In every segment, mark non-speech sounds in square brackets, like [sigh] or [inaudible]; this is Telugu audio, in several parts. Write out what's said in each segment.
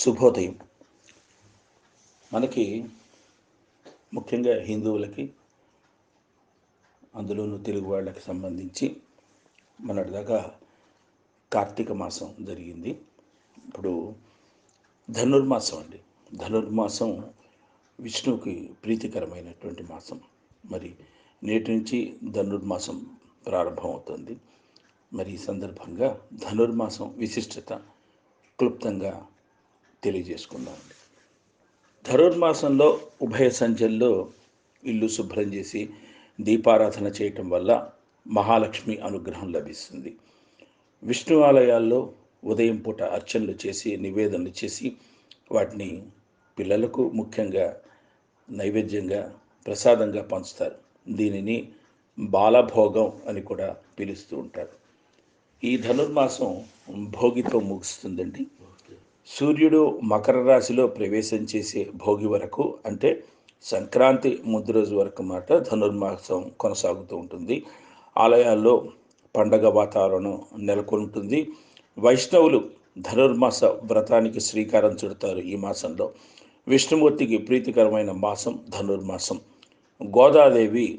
శుభోదయం. మనకి ముఖ్యంగా హిందువులకి అందులోనూ తెలుగు వాళ్ళకి సంబంధించి మొన్నటిదాకా కార్తీక మాసం జరిగింది. ఇప్పుడు ధనుర్మాసం అండి. ధనుర్మాసం విష్ణువుకి ప్రీతికరమైనటువంటి మాసం. మరి నేటి నుంచి ధనుర్మాసం ప్రారంభమవుతుంది. మరి ఈ సందర్భంగా ధనుర్మాసం విశిష్టత క్లుప్తంగా తెలియజేసుకుందామండి. ధనుర్మాసంలో ఉభయ సంధ్యల్లో ఇల్లు శుభ్రం చేసి దీపారాధన చేయటం వల్ల మహాలక్ష్మి అనుగ్రహం లభిస్తుంది. విష్ణు ఆలయాల్లో ఉదయం పూట అర్చనలు చేసి నివేదనలు చేసి వాటిని పిల్లలకు ముఖ్యంగా నైవేద్యంగా ప్రసాదంగా పంచుతారు. దీనిని బాలభోగం అని కూడా పిలుస్తూ ఉంటారు. ఈ ధనుర్మాసం భోగితో ముగుస్తుందండి. సూర్యుడు మకర రాశిలో ప్రవేశం చేసే భోగి వరకు అంటే సంక్రాంతి ముందు రోజు వరకు మాట ధనుర్మాసం కొనసాగుతూ ఉంటుంది. ఆలయాల్లో పండగ వాతావరణం నెలకొంటుంది. వైష్ణవులు ధనుర్మాస వ్రతానికి శ్రీకారం చుడతారు ఈ మాసంలో. విష్ణుమూర్తికి ప్రీతికరమైన మాసం ధనుర్మాసం. గోదాదేవి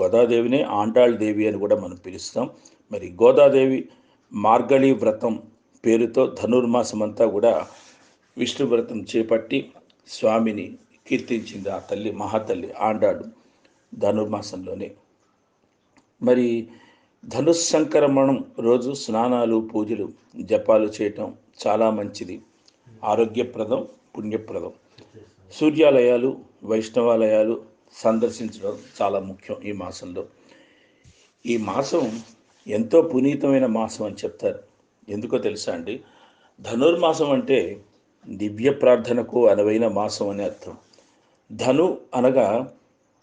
గోదాదేవిని ఆండాళ్ దేవి అని కూడా మనం పిలుస్తాం. మరి గోదాదేవి మార్గళి వ్రతం పేరుతో ధనుర్మాసం అంతా కూడా విష్ణువ్రతం చేపట్టి స్వామిని కీర్తించింది ఆ తల్లి మహాతల్లి ఆండాడు ధనుర్మాసంలోనే. మరి ధనుస్సంక్రమణం రోజు స్నానాలు పూజలు జపాలు చేయటం చాలా మంచిది. ఆరోగ్యప్రదం పుణ్యప్రదం. సూర్యాలయాలు వైష్ణవాలయాలు సందర్శించడం చాలా ముఖ్యం ఈ మాసంలో. ఈ మాసం ఎంతో పునీతమైన మాసం అని చెప్తారు. ఎందుకో తెలుసా అండి? ధనుర్మాసం అంటే దివ్య ప్రార్థనకు అనువైన మాసం అని అర్థం. ధను అనగా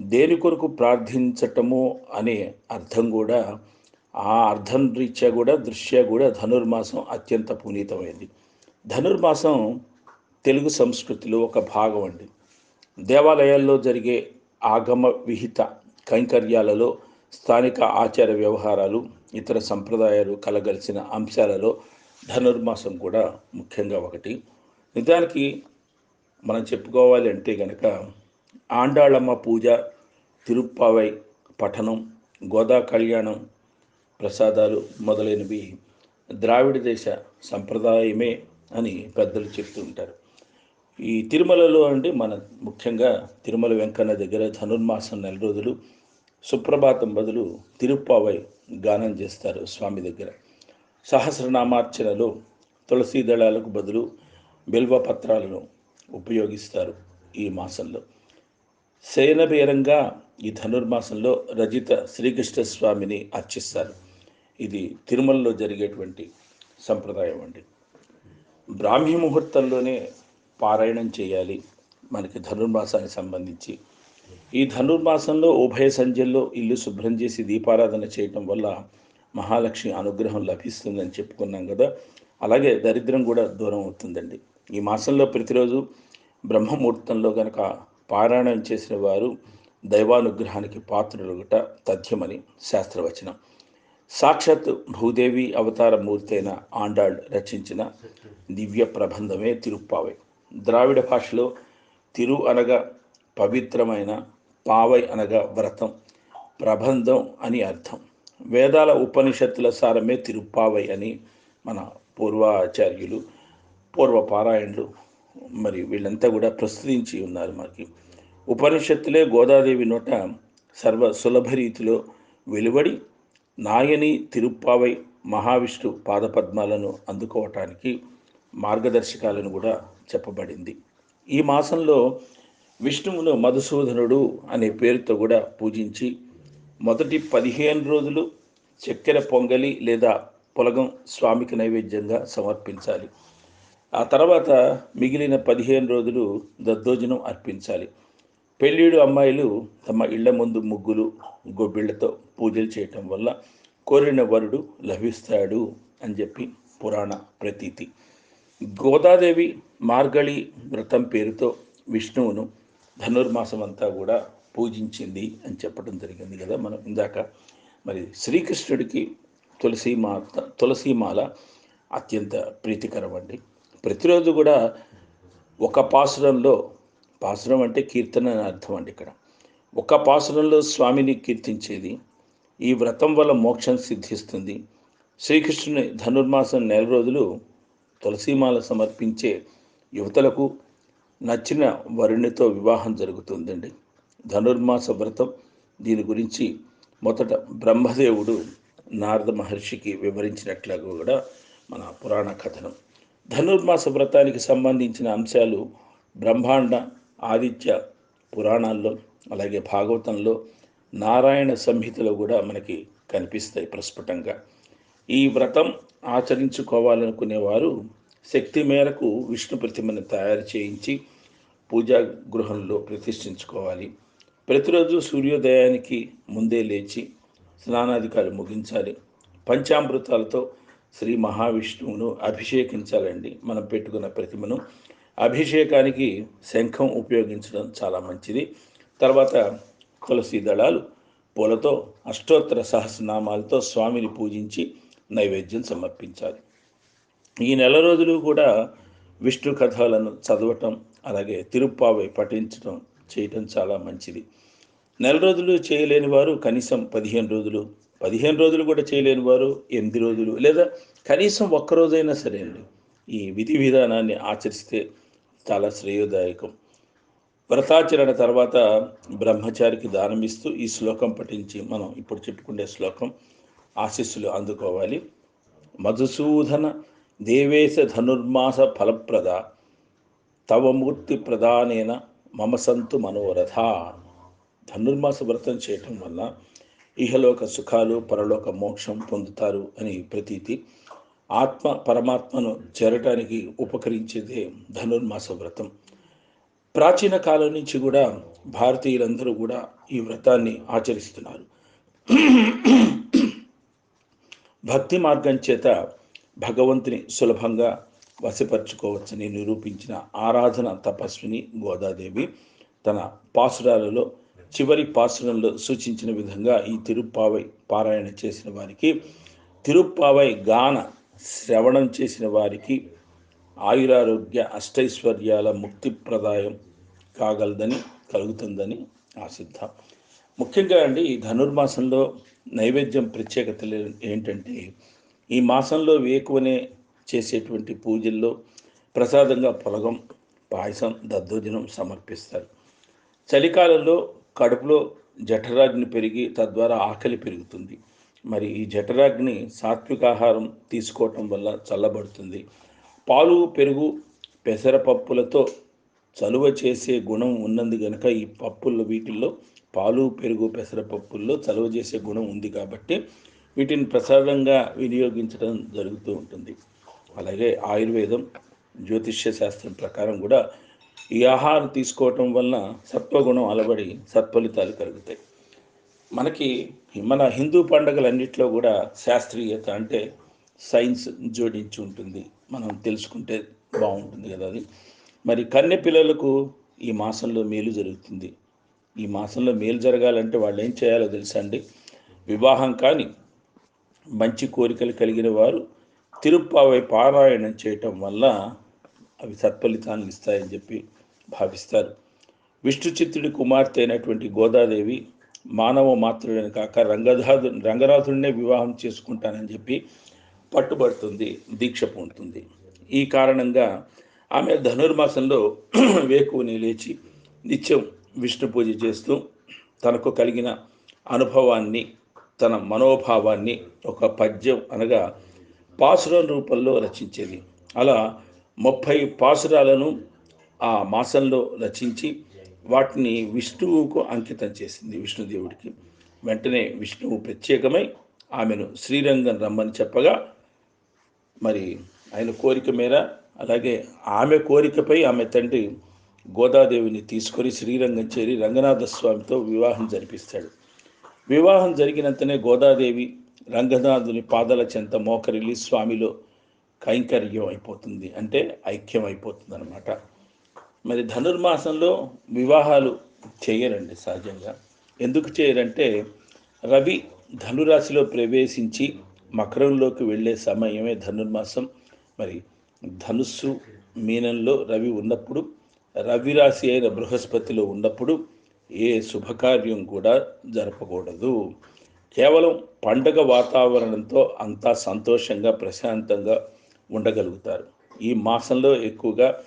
దేని కొరకు ప్రార్థించటము అనే అర్థం కూడా ఆ అర్థం రీత్యా కూడా దృష్ట్యా కూడా ధనుర్మాసం అత్యంత పునీతమైంది. ధనుర్మాసం తెలుగు సంస్కృతిలో ఒక భాగం అండి. దేవాలయాల్లో జరిగే ఆగమ విహిత కైంకర్యాలలో స్థానిక ఆచార వ్యవహారాలు ఇతర సంప్రదాయాలు కలగలిసిన అంశాలలో ధనుర్మాసం కూడా ముఖ్యంగా ఒకటి. నిజానికి మనం చెప్పుకోవాలి అంటే కనుక ఆండాళమ్మ పూజ తిరుప్పావై పఠనం గోదా కళ్యాణం ప్రసాదాలు మొదలైనవి ద్రావిడ దేశ సంప్రదాయమే అని పెద్దలు చెప్తూ ఉంటారు. ఈ తిరుమలలో అంటే మన ముఖ్యంగా తిరుమల వెంకన్న దగ్గర ధనుర్మాసం నెల రోజులు సుప్రభాతం బదులు తిరుప్పావై గానం చేస్తారు స్వామి దగ్గర. సహస్రనామార్చనలో తులసీ దళాలకు బదులు బిల్వ పత్రాలను ఉపయోగిస్తారు ఈ మాసంలో. శయనబేరంగా ఈ ధనుర్మాసంలో రజిత శ్రీకృష్ణ స్వామిని అర్చిస్తారు. ఇది తిరుమలలో జరిగేటువంటి సంప్రదాయం అండి. బ్రాహ్మీ ముహూర్తంలోనే పారాయణం చేయాలి. మనకి ధనుర్మాసానికి సంబంధించి ఈ ధనుర్మాసంలో ఉభయ సంధ్యల్లో ఇల్లు శుభ్రం చేసి దీపారాధన చేయటం వల్ల మహాలక్ష్మి అనుగ్రహం లభిస్తుందని చెప్పుకున్నాం కదా. అలాగే దరిద్రం కూడా దూరం అవుతుందండి. ఈ మాసంలో ప్రతిరోజు బ్రహ్మముహూర్తంలో కనుక పారాయణం చేసిన వారు దైవానుగ్రహానికి పాత్రులుగుట తథ్యమని శాస్త్రవచనం. సాక్షాత్ భూదేవి అవతార మూర్తి అయిన ఆండాళ్ రచించిన దివ్య ప్రబంధమే తిరుప్పావై. ద్రావిడ భాషలో తిరు అనగా పవిత్రమైన పావై అనగా వ్రతం ప్రబంధం అని అర్థం. వేదాల ఉపనిషత్తుల సారమే తిరుప్పావై అని మన పూర్వాచార్యులు పూర్వ పారాయణులు మరి వీళ్ళంతా కూడా ప్రస్తుతించి ఉన్నారు మనకి ఉపనిషత్తులే గోదాదేవి నోట సర్వ సులభ రీతిలో వెలువడి నాయని తిరుప్పావై మహావిష్ణు పాదపద్మాలను అందుకోవటానికి మార్గదర్శకాలను కూడా చెప్పబడింది. ఈ మాసంలో విష్ణువును మధుసూదనుడు అనే పేరుతో కూడా పూజించి మొదటి పదిహేను రోజులు చక్కెర పొంగలి లేదా పొలగం స్వామికి నైవేద్యంగా సమర్పించాలి. ఆ తర్వాత మిగిలిన పదిహేను రోజులు దద్దోజనం అర్పించాలి. పెళ్ళిడు అమ్మాయిలు తమ ఇళ్ళ ముందు ముగ్గులు గొబ్బిళ్ళతో పూజలు చేయటం వల్ల కోరిన వరుడు లభిస్తాడు అని చెప్పి పురాణ ప్రతీతి. గోదాదేవి మార్గళి వ్రతం పేరుతో విష్ణువును ధనుర్మాసం అంతా కూడా పూజించింది అని చెప్పడం జరిగింది కదా మనం ఇందాక. మరి శ్రీకృష్ణుడికి తులసి మాత అత్యంత ప్రీతికరం అండి ప్రతిరోజు కూడా ఒక పాసురంలో పాసురం అంటే కీర్తన అని అర్థం అండి ఇక్కడ. ఒక పాసురంలో స్వామిని కీర్తించేది ఈ వ్రతం వల్ల మోక్షం సిద్ధిస్తుంది. శ్రీకృష్ణుని ధనుర్మాసం నెల రోజులు తులసీమాల సమర్పించే యువతలకు నచ్చిన వరుణితో వివాహం జరుగుతుందండి. ధనుర్మాస వ్రతం దీని గురించి మొదట బ్రహ్మదేవుడు నారద మహర్షికి వివరించినట్లుగా కూడా మన పురాణ కథనం. ధనుర్మాస వ్రతానికి సంబంధించిన అంశాలు బ్రహ్మాండ ఆదిత్య పురాణాల్లో అలాగే భాగవతంలో నారాయణ సంహితలో కూడా మనకి కనిపిస్తాయి ప్రస్ఫుటంగా. ఈ వ్రతం ఆచరించుకోవాలనుకునేవారు శక్తి మేరకు విష్ణు ప్రతిమను తయారు చేయించి పూజా గృహంలో ప్రతిష్ఠించుకోవాలి. ప్రతిరోజు సూర్యోదయానికి ముందే లేచి స్నానాధికారి ముగించాలి. పంచామృతాలతో శ్రీ మహావిష్ణువును అభిషేకించాలండి మనం పెట్టుకున్న ప్రతిమను. అభిషేకానికి శంఖం ఉపయోగించడం చాలా మంచిది. తర్వాత తులసి దళాలు పూలతో అష్టోత్తర సహస్రనామాలతో స్వామిని పూజించి నైవేద్యం సమర్పించాలి. ఈ నెల రోజులు కూడా విష్ణు కథలను చదవటం అలాగే తిరుప్పావై పఠించడం చేయటం చాలా మంచిది. నెల రోజులు చేయలేని వారు కనీసం పదిహేను రోజులు పదిహేను రోజులు కూడా చేయలేని వారు ఎనిమిది రోజులు లేదా కనీసం ఒక్కరోజైనా సరే అండి ఈ విధి విధానాన్ని ఆచరిస్తే చాలా శ్రేయోదాయకం. వ్రతాచరణ తర్వాత బ్రహ్మచారికి దానమిస్తూ ఈ శ్లోకం పఠించి మనం ఇప్పుడు చెప్పుకునే శ్లోకం ఆశీస్సులు అందుకోవాలి. మధుసూదన దేవేశ ధనుర్మాస ఫలప్రద తవ మూర్తి ప్రధానేన మమ సంతు మనోరథ ధనుర్మాస వ్రతం చేయటం వల్ల ఇహలోక సుఖాలు పరలోక మోక్షం పొందుతారు అని ప్రతీతి. ఆత్మ పరమాత్మను చేరటానికి ఉపకరించేదే ధనుర్మాస వ్రతం. ప్రాచీన కాలం నుంచి కూడా భారతీయులందరూ కూడా ఈ వ్రతాన్ని ఆచరిస్తున్నారు. భక్తి మార్గం చేత భగవంతుని సులభంగా వశపరుచుకోవచ్చని నిరూపించిన ఆరాధన తపస్విని గోదాదేవి తన పాసురాలలో చివరి పాసురంలో సూచించిన విధంగా ఈ తిరుప్పావై పారాయణ చేసిన వారికి తిరుప్పావై గాన శ్రవణం చేసిన వారికి ఆయురారోగ్య అష్టైశ్వర్యాల ముక్తి ప్రదాయం కాగలదని కలుగుతుందని ఆశిద్దాం. ముఖ్యంగా అండి ఈ ధనుర్మాసంలో నైవేద్యం ప్రత్యేకత ఏంటంటే ఈ మాసంలో వేకువనే చేసేటువంటి పూజల్లో ప్రసాదంగా పొలగం పాయసం దద్దోజనం సమర్పిస్తారు. చలికాలంలో కడుపులో జఠరాగ్ని పెరిగి తద్వారా ఆకలి పెరుగుతుంది. మరి ఈ జఠరాగ్ని సాత్వికాహారం తీసుకోవటం వల్ల చల్లబడుతుంది. పాలు పెరుగు పెసరపప్పులతో చలువ చేసే గుణం ఉన్నది కనుక ఈ పప్పుల్లో వీటిల్లో పాలు పెరుగు పెసరపప్పుల్లో చలువ చేసే గుణం ఉంది కాబట్టి వీటిని ప్రసాదంగా వినియోగించడం జరుగుతూ ఉంటుంది. అలాగే ఆయుర్వేదం జ్యోతిష్య శాస్త్రం ప్రకారం కూడా ఈ ఆహారం తీసుకోవటం వలన సత్వగుణం అలబడి సత్ఫలితాలు కలుగుతాయి. మనకి మన హిందూ పండుగలన్నింటిలో కూడా శాస్త్రీయత అంటే సైన్స్ జోడించి ఉంటుంది. మనం తెలుసుకుంటే బాగుంటుంది కదా అది. మరి కన్నె పిల్లలకు ఈ మాసంలో మేలు జరుగుతుంది. ఈ మాసంలో మేలు జరగాలంటే వాళ్ళు ఏం చేయాలో తెలుసా అండి? వివాహం కానీ మంచి కోరికలు కలిగిన వారు తిరుప్పావై పారాయణం చేయటం వల్ల అవి సత్ఫలితాన్ని ఇస్తాయని చెప్పి భావిస్తారు. విష్ణు చిత్తుడి కుమార్తె అయినటువంటి గోదాదేవి మానవ మాతృడని కాక రంగధాదు రంగనాథుడినే వివాహం చేసుకుంటానని చెప్పి పట్టుబడుతుంది దీక్ష పొందుతుంది. ఈ కారణంగా ఆమె ధనుర్మాసంలో [clears throat] వేకువని లేచి నిత్యం విష్ణు పూజ చేస్తూ తనకు కలిగిన అనుభవాన్ని తన మనోభావాన్ని ఒక పద్యం అనగా పాసురం రూపంలో రచించేది. అలా ముప్పై పాసురాలను ఆ మాసంలో రచించి వాటిని విష్ణువుకు అంకితం చేసింది విష్ణుదేవుడికి. వెంటనే విష్ణువు ప్రత్యేకమై ఆమెను శ్రీరంగం రమ్మని చెప్పగా మరి ఆయన కోరిక మేర అలాగే ఆమె కోరికపై ఆమె తండ్రి గోదాదేవిని తీసుకొని శ్రీరంగం చేరి రంగనాథ స్వామితో వివాహం జరిపిస్తాడు. వివాహం జరిగినంతనే గోదాదేవి రంగనాథుని పాదాల చెంత మోకరిల్లి స్వామిలో కైంకర్యం అయిపోతుంది. అంటే ఐక్యం అయిపోతుంది అనమాట మరి ధనుర్మాసంలో వివాహాలు చేయరండి సహజంగా. ఎందుకు చేయరంటే రవి ధనురాశిలో ప్రవేశించి మకరంలోకి వెళ్ళే సమయమే ధనుర్మాసం. మరి ధనుస్సు మీనంలో రవి ఉన్నప్పుడు రవి రాశి అయిన బృహస్పతిలో ఉన్నప్పుడు ఏ శుభకార్యం కూడా జరపకూడదు. కేవలం పండగ వాతావరణంతో అంతా సంతోషంగా ప్రశాంతంగా ఉండగలుగుతారు. ఈ మాసంలో ఎక్కువగా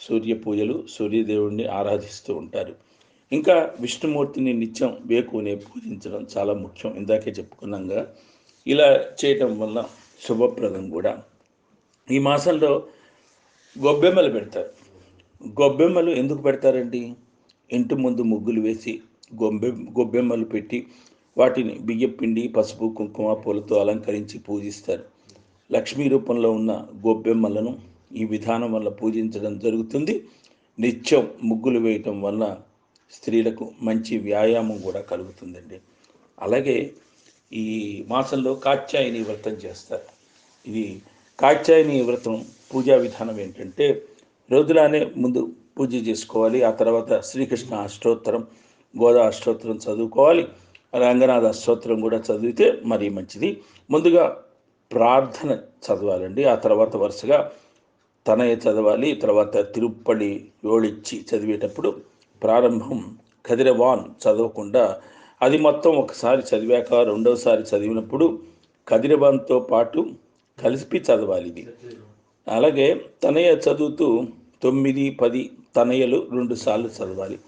సూర్య పూజలు సూర్యదేవుడిని ఆరాధిస్తూ ఉంటారు. ఇంకా విష్ణుమూర్తిని నిత్యం వేకునే పూజించడం చాలా ముఖ్యం. ఇందాకే చెప్పుకున్నాగా ఇలా చేయటం వల్ల శుభప్రదం కూడా. ఈ మాసంలో గొబ్బెమ్మలు పెడతారు. గొబ్బెమ్మలు ఎందుకు పెడతారండి? ఇంటి ముందు ముగ్గులు వేసి గొబ్బె గొబ్బెమ్మలు పెట్టి వాటిని బియ్యపిండి పసుపు కుంకుమ పూలతో అలంకరించి పూజిస్తారు. లక్ష్మీ రూపంలో ఉన్న గొబ్బెమ్మలను ఈ విధానం వల్ల పూజించడం జరుగుతుంది. నిత్యం ముగ్గులు వేయటం వల్ల స్త్రీలకు మంచి వ్యాయామం కూడా కలుగుతుందండి. అలాగే ఈ మాసంలో కాత్యాయని వ్రతం చేస్తారు. ఇది కాత్యాయని వ్రతం పూజా విధానం ఏంటంటే రోజులానే ముందు పూజ చేసుకోవాలి ఆ తర్వాత శ్రీకృష్ణ అష్టోత్తరం గోదా అష్టోత్తరం చదువుకోవాలి. రంగనాథ స్తోత్రం కూడా చదివితే మరీ మంచిది. ముందుగా ప్రార్థన చదవాలండి. ఆ తర్వాత వరుసగా తనయ చదవాలి. తర్వాత తిరుప్పడి యోళిచ్చి చదివేటప్పుడు ప్రారంభం కదిరవాన్ చదవకుండా అది మొత్తం ఒకసారి చదివాక రెండవసారి చదివినప్పుడు కదిరవాన్తో పాటు కలిపి చదవాలి ఇది. అలాగే తనయ చదువుతూ తొమ్మిది పది తనయలు రెండు సార్లు చదవాలి.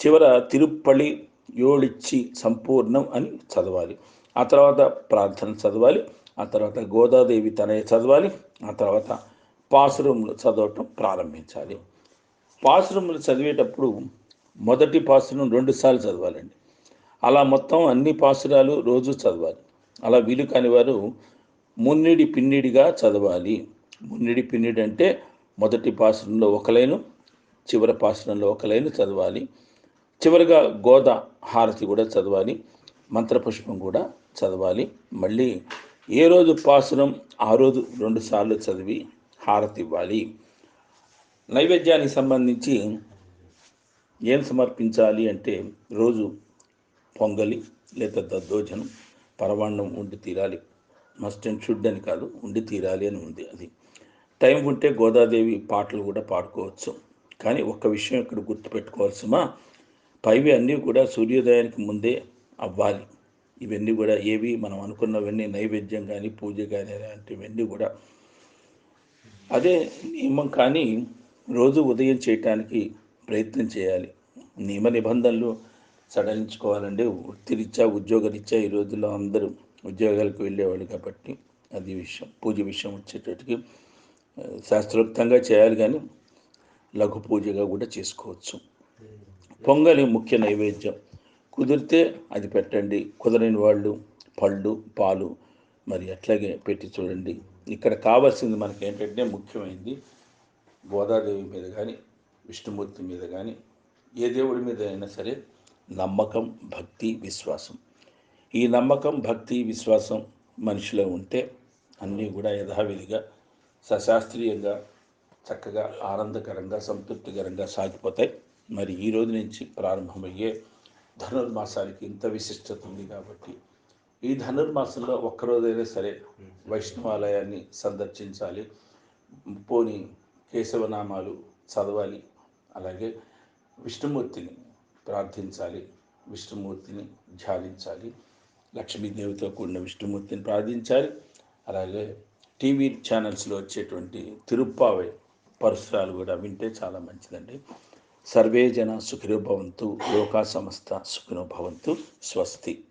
చివర తిరుప్పళి యోళిచ్చి సంపూర్ణం అని చదవాలి. ఆ తర్వాత ప్రార్థన చదవాలి. ఆ తర్వాత గోదాదేవి తనయ చదవాలి. ఆ తర్వాత పాసురములు చదవటం ప్రారంభించాలి. పాసురములు చదివేటప్పుడు మొదటి పాసురం రెండు సార్లు చదవాలండి. అలా మొత్తం అన్ని పాసురాలు రోజు చదవాలి. అలా వీలు కాని వారు మున్నిడి పిన్నిడిగా చదవాలి. మున్నిడి పిన్నిడి అంటే మొదటి పాసురంలో ఒక లైను చివరి పాసురంలో ఒక లైను చదవాలి. చివరిగా గోద హారతి కూడా చదవాలి మంత్రపుష్పం కూడా చదవాలి. మళ్ళీ ఏ రోజు పాసురం ఆ రోజు రెండు సార్లు చదివి హారతి ఇవ్వాలి. నైవేద్యానికి సంబంధించి ఏం సమర్పించాలి అంటే రోజు పొంగలి లేదా దద్దోజనం పరవాన్నం ఉండి తీరాలి. మస్ట్ అండ్ షుడ్ అని కాదు ఉండి తీరాలి అని ఉంది అది. టైం ఉంటే గోదాదేవి పాటలు కూడా పాడుకోవచ్చు. కానీ ఒక్క విషయం ఇక్కడ గుర్తుపెట్టుకోవాల్సిమా పైవి అన్నీ కూడా సూర్యోదయానికి ముందే అవ్వాలి. ఇవన్నీ కూడా ఏవి మనం అనుకున్నవన్నీ నైవేద్యం కానీ పూజ కానీ అలాంటివన్నీ కూడా. అదే నియమం కానీ రోజు ఉదయం చేయటానికి ప్రయత్నం చేయాలి. నియమ నిబంధనలు సడలించుకోవాలంటే వృత్తిరీత్యా ఉద్యోగరీత్యా ఈ రోజుల్లో అందరూ ఉద్యోగాలకు వెళ్ళేవాళ్ళు కాబట్టి అది విషయం. పూజ విషయం వచ్చేటట్టుకి శాస్త్రోక్తంగా చేయాలి కానీ లఘు పూజగా కూడా చేసుకోవచ్చు. పొంగలి ముఖ్య నైవేద్యం. కుదిరితే అది పెట్టండి. కుదరని వాళ్ళు పళ్ళు పాలు మరి అట్లాగే పెట్టి చూడండి. ఇక్కడ కావాల్సింది మనకి ఏంటంటే ముఖ్యమైనది గోదాదేవి మీద కానీ విష్ణుమూర్తి మీద కానీ ఏ దేవుడి మీద అయినా సరే నమ్మకం భక్తి విశ్వాసం. ఈ నమ్మకం భక్తి విశ్వాసం మనిషిలో ఉంటే అన్నీ కూడా యథావిధిగా సశాస్త్రీయంగా చక్కగా ఆనందకరంగా సంతృప్తికరంగా సాగిపోతాయి. మరి ఈ రోజు నుంచి ప్రారంభమయ్యే ధనుర్మాసానికి ఇంత విశిష్టత ఉంది కాబట్టి ఈ ధనుర్మాసంలో ఒక్కరోజైనా సరే వైష్ణవాలయాన్ని సందర్శించాలి. పోని కేశవనామాలు చదవాలి. అలాగే విష్ణుమూర్తిని ప్రార్థించాలి. విష్ణుమూర్తిని ధ్యానించాలి. లక్ష్మీదేవితో కూడిన విష్ణుమూర్తిని ప్రార్థించాలి. అలాగే టీవీ ఛానల్స్లో వచ్చేటువంటి తిరుప్పావై పరిసరాలు కూడా వింటే చాలా మంచిదండి. సర్వే జన సుఖినో భవంతు లోకా సమస్త సుఖినో భవంతు స్వస్తి.